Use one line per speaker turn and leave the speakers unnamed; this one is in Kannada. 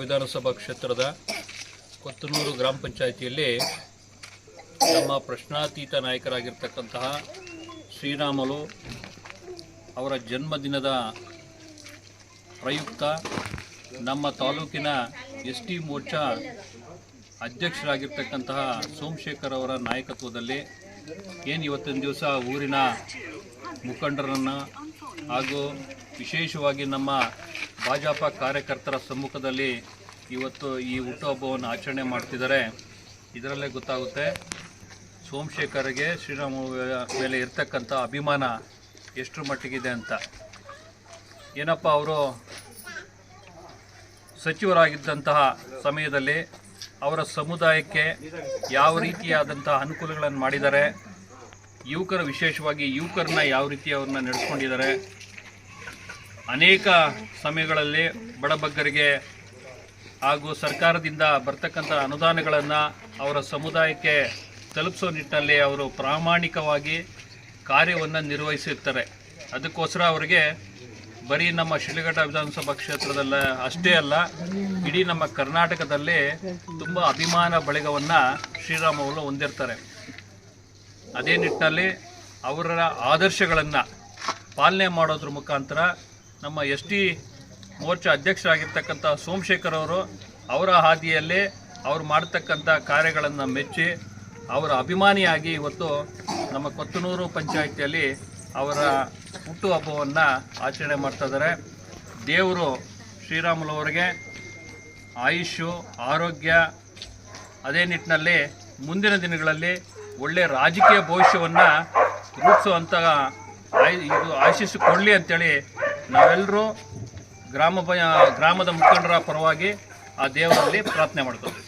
ವಿಧಾನಸಭಾ ಕ್ಷೇತ್ರದ ಕೊತ್ತನೂರು ಗ್ರಾಮ ಪಂಚಾಯಿತಿಯಲ್ಲಿ ನಮ್ಮ ಪ್ರಶ್ನಾತೀತ ನಾಯಕರಾಗಿರ್ತಕ್ಕಂತಹ ಶ್ರೀರಾಮಲು ಅವರ ಜನ್ಮದಿನದ ಪ್ರಯುಕ್ತ ನಮ್ಮ ತಾಲೂಕಿನ ಎಸ್ ಟಿ ಮೋರ್ಚಾ ಅಧ್ಯಕ್ಷರಾಗಿರ್ತಕ್ಕಂತಹ ಸೋಮಶೇಖರ್ ಅವರ ನಾಯಕತ್ವದಲ್ಲಿ ಏನು ಇವತ್ತಿನ ದಿವಸ ಊರಿನ ಮುಖಂಡರನ್ನು ಹಾಗೂ ವಿಶೇಷವಾಗಿ ನಮ್ಮ ಭಾಜಪ ಕಾರ್ಯಕರ್ತರ ಸಮ್ಮುಖದಲ್ಲಿ ಇವತ್ತು ಈ ಹುಟ್ಟುಹಬ್ಬವನ್ನು ಆಚರಣೆ ಮಾಡ್ತಿದ್ದಾರೆ. ಇದರಲ್ಲೇ ಗೊತ್ತಾಗುತ್ತೆ, ಸೋಮಶೇಖರ್ಗೆ ಶ್ರೀರಾಮ ಮೇಲೆ ಇರ್ತಕ್ಕಂಥ ಅಭಿಮಾನ ಎಷ್ಟು ಮಟ್ಟಿಗಿದೆ ಅಂತ. ಏನಪ್ಪ ಅವರು ಸಚಿವರಾಗಿದ್ದಂತಹ ಸಮಯದಲ್ಲಿ ಅವರ ಸಮುದಾಯಕ್ಕೆ ಯಾವ ರೀತಿಯಾದಂತಹ ಅನುಕೂಲಗಳನ್ನು ಮಾಡಿದ್ದಾರೆ, ಯುವಕರ ವಿಶೇಷವಾಗಿ ಯುವಕರನ್ನ ಯಾವ ರೀತಿ ಅವ್ರನ್ನ ನಡೆಸ್ಕೊಂಡಿದ್ದಾರೆ ಅನೇಕ ಸಮಯಗಳಲ್ಲಿ ಬಡಬಗ್ಗರಿಗೆ ಹಾಗೂ ಸರ್ಕಾರದಿಂದ ಬರ್ತಕ್ಕಂಥ ಅನುದಾನಗಳನ್ನು ಅವರ ಸಮುದಾಯಕ್ಕೆ ತಲುಪಿಸೋ ನಿಟ್ಟಿನಲ್ಲಿ ಅವರು ಪ್ರಾಮಾಣಿಕವಾಗಿ ಕಾರ್ಯವನ್ನು ನಿರ್ವಹಿಸಿರ್ತಾರೆ. ಅದಕ್ಕೋಸ್ಕರ ಅವರಿಗೆ ಬರೀ ನಮ್ಮ ಶಿಡ್ಲಘಟ್ಟ ವಿಧಾನಸಭಾ ಕ್ಷೇತ್ರದಲ್ಲ ಅಷ್ಟೇ ಅಲ್ಲ, ಇಡೀ ನಮ್ಮ ಕರ್ನಾಟಕದಲ್ಲಿ ತುಂಬ ಅಭಿಮಾನ ಬಳಗವನ್ನು ಶ್ರೀರಾಮವರು ಹೊಂದಿರ್ತಾರೆ. ಅದೇ ನಿಟ್ಟಿನಲ್ಲಿ ಅವರ ಆದರ್ಶಗಳನ್ನು ಪಾಲನೆ ಮಾಡೋದ್ರ ಮುಖಾಂತರ ನಮ್ಮ ಎಸ್ ಟಿ ಮೋರ್ಚಾ ಅಧ್ಯಕ್ಷರಾಗಿರ್ತಕ್ಕಂಥ ಸೋಮಶೇಖರ್ ಅವರು ಅವರ ಹಾದಿಯಲ್ಲೇ ಅವ್ರು ಮಾಡ್ತಕ್ಕಂಥ ಕಾರ್ಯಗಳನ್ನು ಮೆಚ್ಚಿ ಅವರ ಅಭಿಮಾನಿಯಾಗಿ ಇವತ್ತು ನಮ್ಮ ಕೊತ್ತನೂರು ಪಂಚಾಯಿತಿಯಲ್ಲಿ ಅವರ ಹುಟ್ಟುಹಬ್ಬವನ್ನು ಆಚರಣೆ ಮಾಡ್ತಾ ಇದ್ದಾರೆ. ದೇವರು ಶ್ರೀರಾಮುಲವರಿಗೆ ಆಯುಷು ಆರೋಗ್ಯ, ಅದೇ ನಿಟ್ಟಿನಲ್ಲಿ ಮುಂದಿನ ದಿನಗಳಲ್ಲಿ ಒಳ್ಳೆಯ ರಾಜಕೀಯ ಭವಿಷ್ಯವನ್ನು ರೂಪಿಸುವಂತಹ ಆಯ್, ಇದು ಆಶಿಸಿಕೊಳ್ಳಿ ಅಂತೇಳಿ ನಾವೆಲ್ಲರೂ ಗ್ರಾಮ ಗ್ರಾಮದ ಮುಖಂಡರ ಪರವಾಗಿ ಆ ದೇವರಲ್ಲಿ ಪ್ರಾರ್ಥನೆ ಮಾಡ್ತೀವಿ.